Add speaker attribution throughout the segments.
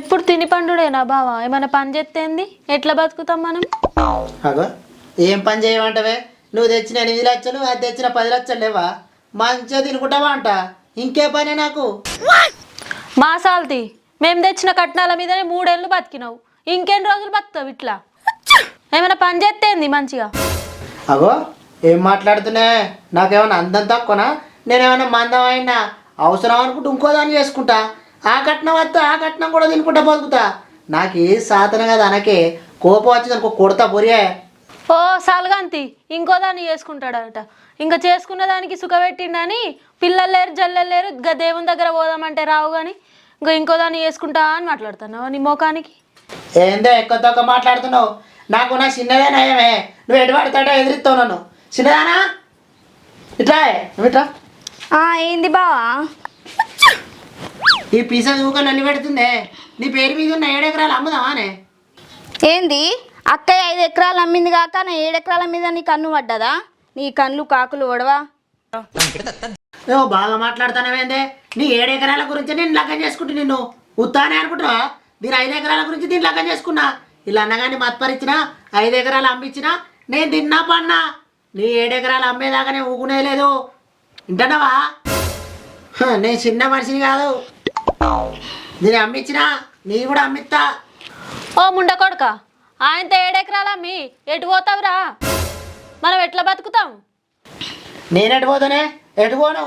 Speaker 1: ఎప్పుడు తిని పండుడేనా బావా? ఏమైనా పని చేస్తేంది ఎట్లా బతుకుతాం మనం?
Speaker 2: అగో ఏం పని చేయమంటవే? నువ్వు తెచ్చిన ఎనిమిది లక్షలు అది తెచ్చిన పది లక్షలు లేవా? మంచిగా తినుకుంటావా అంట ఇంకే పని నాకు?
Speaker 1: మా సాల్తి మేము తెచ్చిన కట్నాల మీదనే మూడేళ్ళు బతికినావు. ఇంకెన్ని రోజులు బతుకుతావు ఇట్లా? ఏమైనా పని చేస్తేంది మంచిగా?
Speaker 2: అగో ఏం మాట్లాడుతున్నా? నాకేమైనా అందం తక్కువనా? నేనేమైనా మందం అయినా? అవసరం అనుకుంటే ఇంకో దాన్ని చేసుకుంటా? ఆ కట్నం వస్తే ఆ కట్నం కూడా తినుకుంటా బతుకుతా. నాకు ఏ సాధన కదా అనకే కోపం వచ్చింది అనుకో కొడతా పొరియే.
Speaker 1: ఓ సాల్గాంతి ఇంకో దాన్ని చేసుకుంటాడట. ఇంకా చేసుకున్న దానికి సుఖపెట్టిండని పిల్లలు లేరు జల్లెలు లేరు ఇంకా దేవుని దగ్గర పోదామంటే రావు కానీ ఇంకా ఇంకో దాన్ని చేసుకుంటా అని మాట్లాడుతున్నావు నీ ముఖానికి
Speaker 2: ఏందో ఎక్కువ తక్కువ మాట్లాడుతున్నావు? నాకు నా చిన్నదే నయమే. నువ్వు ఎటు పడతాడో ఎదిరిస్తావు నన్ను. చిన్నదానా? ఇట్లా నువ్వు ఇట్లా
Speaker 3: ఆ, ఏంది బావా?
Speaker 2: ఈ పీస దూకలు నల్లి పెడుతుందే. నీ పేరు మీద ఉన్న ఏడు ఎకరాలు అమ్ముదామానే
Speaker 3: ఏంది? అక్కయ్య ఐదు ఎకరాలు అమ్మింది కాక నా ఏడు ఎకరాల మీద నీ కన్ను పడ్డదా? నీ కళ్ళు కాకులు ఒడవా
Speaker 2: ఓ బాగా మాట్లాడుతానవేందే నీ ఏడు ఎకరాల గురించి నేను లగ్గం చేసుకుంటా నిన్ను ఉత్తానే అనుకుంటున్నా దీని ఐదు ఎకరాల గురించి దీన్ని లగ్గం చేసుకున్నా. ఇలా అన్నగాని మత్పరిచిన ఐదు ఎకరాలు అమ్మించినా నేను తిన్నా పన్నా. నీ ఏడు ఎకరాలు అమ్మేదాకా నేను ఊకునే లేదు వింటున్నావా నేను చిన్న మనిషిని కాదు. దీన్ని అమ్మించినా నీ కూడా అమ్మిస్తా
Speaker 1: ఓ ముండ కొడుక ఆయనతో ఏడెకరాలు అమ్మి? ఎటు పోతావురా? మనం ఎట్లా బతుకుతాం?
Speaker 2: నేను ఎటు పోతానే? ఎటు పోను?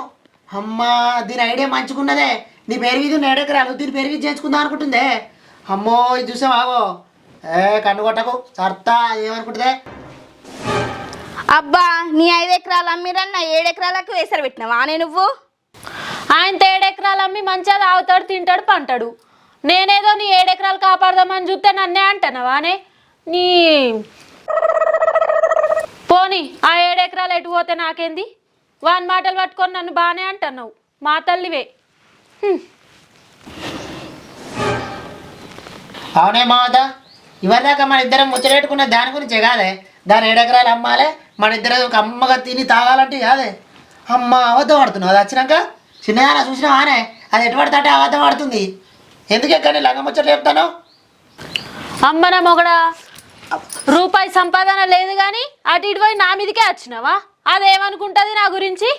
Speaker 2: అమ్మా దీని ఐడియా మంచుకున్నదే నీ పేరు మీద ఉన్న ఏడెకరాలు దీని పేరు మీద చేయించుకుందాం అనుకుంటుందే. అమ్మో ఇది చూసావాగో ఏ కన్ను కొట్టకు. సర్తా ఏమనుకుంటుందే?
Speaker 3: అబ్బా నీ ఐదు ఎకరాలు అమ్మిరని నా ఏడు ఎకరాలకు వేసరి పెట్టినావా నే నువ్వు?
Speaker 1: ఆయనతో ఎకరాలు అమ్మి మంచిగా తాగుతాడు తింటాడు పంటాడు. నేనేదో నీ ఏడెకరాలు కాపాడదామని చూస్తే నన్నే అంటున్నావానే నీ పోని ఆ ఏడెకరాలు ఎటు పోతే నాకేంది? వాని మాటలు పట్టుకొని నన్ను బాగానే అంటున్నావు మా తల్లివే.
Speaker 2: అవునే మావత ఇవరిదాకా మన ఇద్దరం ముచ్చటెట్టుకున్న దాని గురించే కాదే? దాని ఏడెకరాలు అమ్మాలే మన ఇద్దరు ఒక అమ్మగా తిని తాగాలంటే కాదే? అమ్మ అబద్ధం పడుతున్నావు అది వచ్చినాక? చిన్నదాన చూసినావానే? అది ఎటు పడితే అటే అబద్ధం ఆడుతుంది. ఎందుకు ఎక్కడ లంగ ముచ్చట చెప్తాను?
Speaker 1: అమ్మ నా మొగడా రూపాయి సంపాదన లేదు కానీ అటు ఇటు పోయి నా మీదకే వచ్చినావా? అదేమనుకుంటుంది నా గురించి?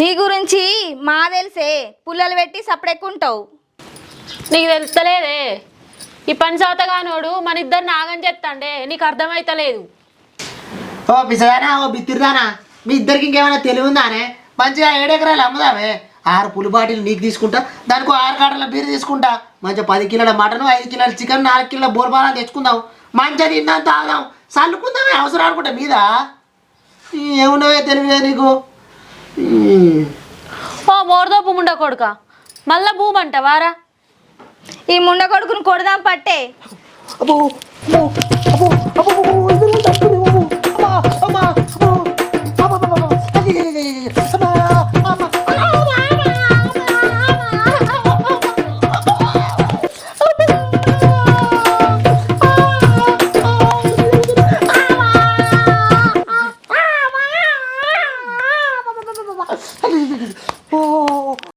Speaker 3: నీ గురించి మా తెలిసే. పుల్లలు పెట్టి సపడెక్కుంటావు
Speaker 1: నీకు తెలుస్తలేదే? ఈ పని చదువుతగానోడు మన ఇద్దరు నాగం చెప్తాండే నీకు అర్థమైతలేదు.
Speaker 2: ఓ పిసదానా ఓ బిత్తిరిదానా? మీ ఇద్దరికి ఇంకేమైనా తెలివి ఉందానే? మంచిగా ఏడెకరాలు అమ్ముదామే. ఆరు పులి బాటిల్ నీకు తీసుకుంటా దానికి ఆరు కాటల బీర్ తీసుకుంటా. మంచిగా పది కిలోల మటన్ ఐదు కిలోల చికెన్ నాలుగు కిలోల బోర్బాలా తెచ్చుకుందాం. మంచిగా తిందాం తాగుదాం. చల్లుకుందామే అవసరం అనుకుంటా మీద. ఏమున్నావే తెలివిలే నీకు?
Speaker 1: ఓ మోరదోపు ముండ కొడుక. మళ్ళా భూమి అంటావారా
Speaker 3: ఈ ముండ కొడుకుని కొడదాం పట్టే.
Speaker 2: అబ్బో, అబ్బో, అబ్బో, అబ్బో,